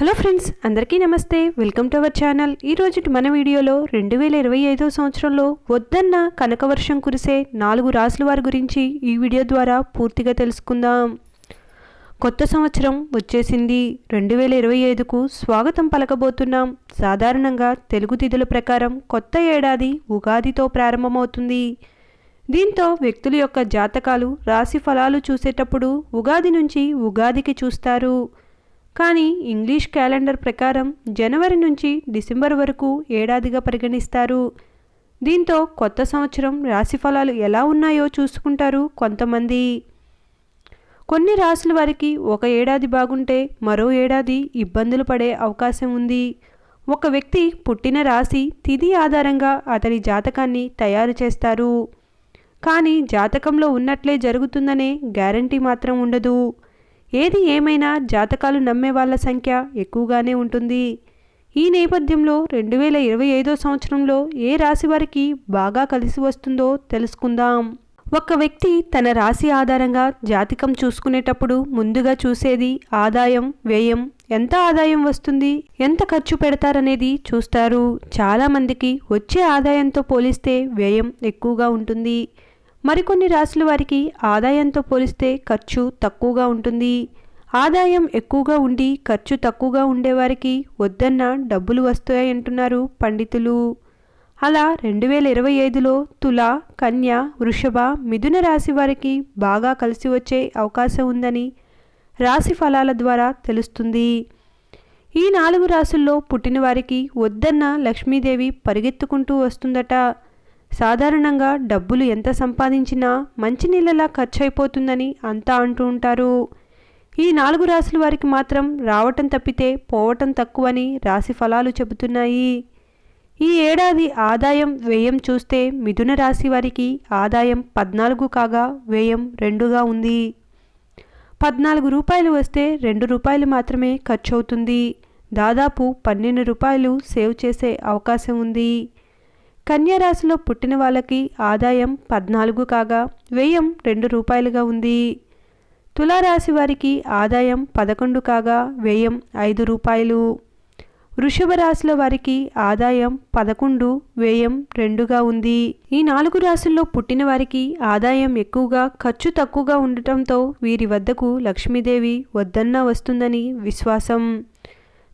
Hello friends అందరికీ namaste. Welcome to our channel. ఈ రోజు మన వీడియోలో రెండు వేల ఇరవై ఐదో సంవత్సరంలో వద్దన్న కనకవర్షం కురిసే నాలుగు రాసుల వారి గురించి ఈ వీడియో ద్వారా పూర్తిగా తెలుసుకుందాం. కొత్త సంవత్సరం వచ్చేసింది. రెండు వేల ఇరవై ఐదుకు స్వాగతం పలకబోతున్నాం. సాధారణంగా తెలుగు తిథుల ప్రకారం కొత్త ఏడాది ఉగాదితో ప్రారంభమవుతుంది. దీంతో వ్యక్తుల యొక్క జాతకాలు రాశి ఫలాలు చూసేటప్పుడు ఉగాది నుంచి ఉగాదికి చూస్తారు. కానీ ఇంగ్లీష్ క్యాలెండర్ ప్రకారం జనవరి నుంచి డిసెంబర్ వరకు ఏడాదిగా పరిగణిస్తారు. దీంతో కొత్త సంవత్సరం రాశి ఫలాలు ఎలా ఉన్నాయో చూసుకుంటారు కొంతమంది. కొన్ని రాసుల వారికి ఒక ఏడాది బాగుంటే మరో ఏడాది ఇబ్బందులు పడే అవకాశం ఉంది. ఒక వ్యక్తి పుట్టిన రాశి తిథి ఆధారంగా అతడి జాతకాన్ని తయారు చేస్తారు. కానీ జాతకంలో ఉన్నట్లే జరుగుతుందనే గ్యారంటీ మాత్రం ఉండదు. ఏది ఏమైనా జాతకాలు నమ్మే వాళ్ళ సంఖ్య ఎక్కువగానే ఉంటుంది. ఈ నేపథ్యంలో రెండు వేల ఇరవై ఐదో సంవత్సరంలో ఏ రాశి వారికి బాగా కలిసి వస్తుందో తెలుసుకుందాం. ఒక వ్యక్తి తన రాశి ఆధారంగా జాతకం చూసుకునేటప్పుడు ముందుగా చూసేది ఆదాయం వ్యయం. ఎంత ఆదాయం వస్తుంది? ఎంత ఖర్చు పెడతారనేది చూస్తారు. చాలామందికి వచ్చే ఆదాయంతో పోలిస్తే వ్యయం ఎక్కువగా ఉంటుంది. మరికొన్ని రాశుల వారికి ఆదాయంతో పోలిస్తే ఖర్చు తక్కువగా ఉంటుంది. ఆదాయం ఎక్కువగా ఉండి ఖర్చు తక్కువగా ఉండేవారికి వద్దన్న డబ్బులు వస్తాయంటున్నారు పండితులు. అలా రెండు వేల ఇరవై ఐదులో తుల కన్య వృషభ మిథున రాశి వారికి బాగా కలిసి వచ్చే అవకాశం ఉందని రాశి ఫలాల ద్వారా తెలుస్తుంది. ఈ నాలుగు రాసుల్లో పుట్టిన వారికి వద్దన్న లక్ష్మీదేవి పరిగెత్తుకుంటూ వస్తుందట. సాధారణంగా డబ్బులు ఎంత సంపాదించినా మంచినీళ్ళలా ఖర్చు అయిపోతుందని అంతా అంటూ ఉంటారు. ఈ నాలుగు రాశుల వారికి మాత్రం రావటం తప్పితే పోవటం తక్కువని రాశి ఫలాలు చెబుతున్నాయి. ఈ ఏడాది ఆదాయం వ్యయం చూస్తే మిథున రాశి వారికి ఆదాయం పద్నాలుగు కాగా వ్యయం రెండుగా ఉంది. పద్నాలుగు రూపాయలు వస్తే రెండు రూపాయలు మాత్రమే ఖర్చు అవుతుంది దాదాపు పన్నెండు రూపాయలు సేవ్ చేసే అవకాశం ఉంది. కన్యారాశిలో పుట్టిన వాళ్ళకి ఆదాయం పద్నాలుగు కాగా వ్యయం రెండు రూపాయలుగా ఉంది. తులారాశి వారికి ఆదాయం పదకొండు కాగా వ్యయం ఐదు రూపాయలు. వృషభ రాశుల వారికి ఆదాయం పదకొండు వ్యయం రెండుగా ఉంది. ఈ నాలుగు రాశుల్లో పుట్టిన వారికి ఆదాయం ఎక్కువగా ఖర్చు తక్కువగా ఉండటంతో వీరి వద్దకు లక్ష్మీదేవి వద్దన్నా వస్తుందని విశ్వాసం.